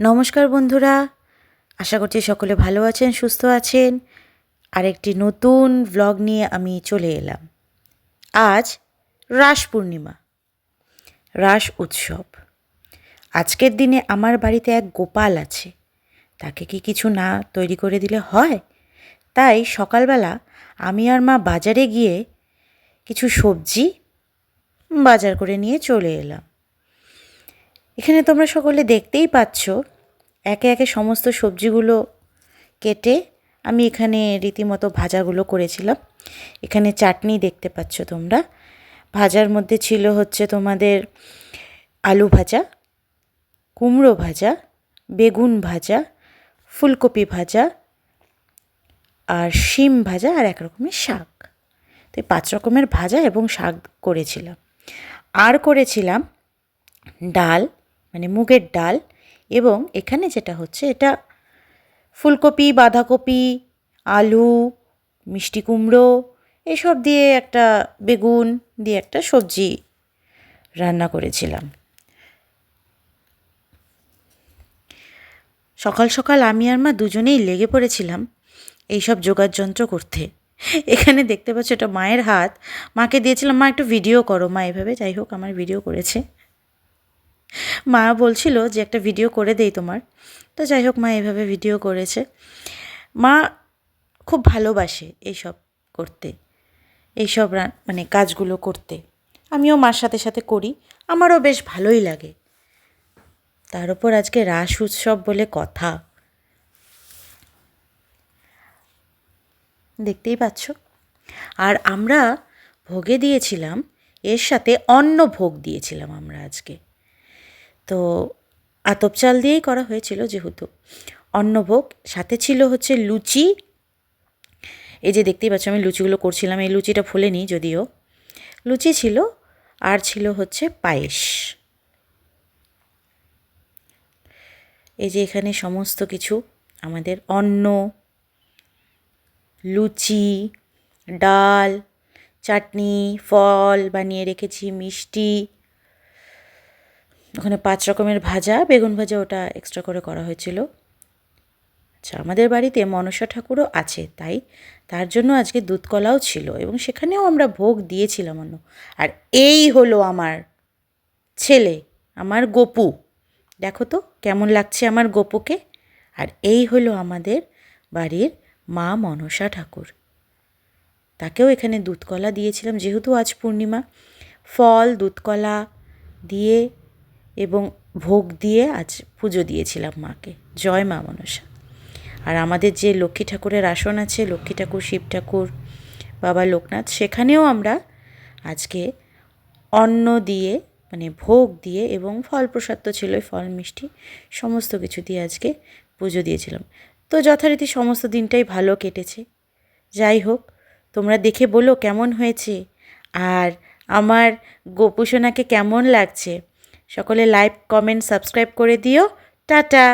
নমস্কার বন্ধুরা। আশা করছি সকলে ভালো আছেন, সুস্থ আছেন। আর একটি নতুন ভ্লগ নিয়ে আমি চলে এলাম। আজ রাস পূর্ণিমা, রাস উৎসব। আজকের দিনে আমার বাড়িতে এক গোপাল আছে। তাকে কি কিছু না তৈরি করে দিলে হয়? তাই সকালবেলা আমি আর মা বাজারে গিয়ে কিছু সবজি বাজার করে নিয়ে চলে এলাম। এখানে তোমরা সকলে দেখতেই পাচ্ছ, একে একে সমস্ত সবজিগুলো কেটে আমি এখানে রীতিমতো ভাজাগুলো করেছিলাম। এখানে চাটনি দেখতে পাচ্ছ তোমরা। ভাজার মধ্যে ছিল হচ্ছে তোমাদের আলু ভাজা, কুমড়ো ভাজা, বেগুন ভাজা, ফুলকপি ভাজা, আর শিম ভাজা আর এক রকমের শাক। তো পাঁচ রকমের ভাজা এবং শাক করেছিলাম। আর করেছিলাম ডাল মানে মুগের ডাল এবং এখানে যেটা হচ্ছে এটা ফুলকপি, বাঁধাকপি, আলু, মিষ্টি কুমড়ো এসব দিয়ে একটা বেগুন দিয়ে একটা সবজি রান্না করেছিলাম। সকাল সকাল আমি আর মা দুজনেই লেগে পড়েছিলাম এইসব যোগার যন্ত্র করতে। এখানে দেখতে পাচ্ছ এটা মায়ের হাত। মাকে দিয়েছিলাম, মা, একটু ভিডিও করো। মা এভাবে যাই হোক আমার ভিডিও করেছে। মা বলছিল যে একটা ভিডিও করে দেই তোমার। তো যাই হোক, মা এভাবে ভিডিও করেছে। মা খুব ভালোবাসে এইসব করতে, এইসব মানে কাজগুলো করতে। আমিও মার সাথে সাথে করি। আমারও বেশ ভালোই লাগে। তার উপর আজকে রাস উৎসব বলে কথা। দেখতেই পাচ্ছ? আর আমরা ভোগে দিয়েছিলাম, এর সাথে অন্ন ভোগ দিয়েছিলাম আমরা আজকে। তো আতপ চাল দিয়েই করা হয়েছিল যেহেতু। অন্নভোগ, সাথে ছিল হচ্ছে লুচি। এই যে দেখতেই পাচ্ছ, আমি লুচিগুলো করছিলাম, এই লুচিটা ফুলেনি যদিও। লুচি ছিল, আর ছিল হচ্ছে পায়েস। এই যে এখানে সমস্ত কিছু, আমাদের অন্ন, লুচি, ডাল, চাটনি, ফল বানিয়ে রেখেছি, মিষ্টি। ওখানে পাঁচ রকমের ভাজা, বেগুন ভাজা ওটা এক্সট্রা করে করা হয়েছিল। আচ্ছা আমাদের বাড়িতে মনসা ঠাকুরও আছে, তাই তার জন্য আজকে দুধকলাও ছিল এবং সেখানেও আমরা ভোগ দিয়েছিলাম অন্য। আর এই হলো আমার ছেলে, আমার গপু। দেখো তো কেমন লাগছে আমার গপুকে। আর এই হলো আমাদের বাড়ির মা মনসা ঠাকুর। তাকেও এখানে দুধকলা দিয়েছিলাম, যেহেতু আজ পূর্ণিমা। ফল, দুধকলা দিয়ে এবং ভোগ দিয়ে আজ পুজো দিয়েছিলাম মাকে। জয় মা মনসা। আর আমাদের যে লক্ষ্মী ঠাকুরের আসন আছে, লক্ষ্মী ঠাকুর, শিব ঠাকুর, বাবা লোকনাথ, সেখানেও আমরা আজকে অন্ন দিয়ে মানে ভোগ দিয়ে এবং ফল প্রসাদ তো ছিলই, ফল, মিষ্টি, সমস্ত কিছু দিয়ে আজকে পুজো দিয়েছিলাম। তো যথারীতি সমস্ত দিনটাই ভালো কেটেছে। যাই হোক, তোমরা দেখে বলো কেমন হয়েছে। আর আমার গোপুসোনাকে কেমন লাগছে? সকলে লাইক কমেন্ট সাবস্ক্রাইব করে দিও। টাটা!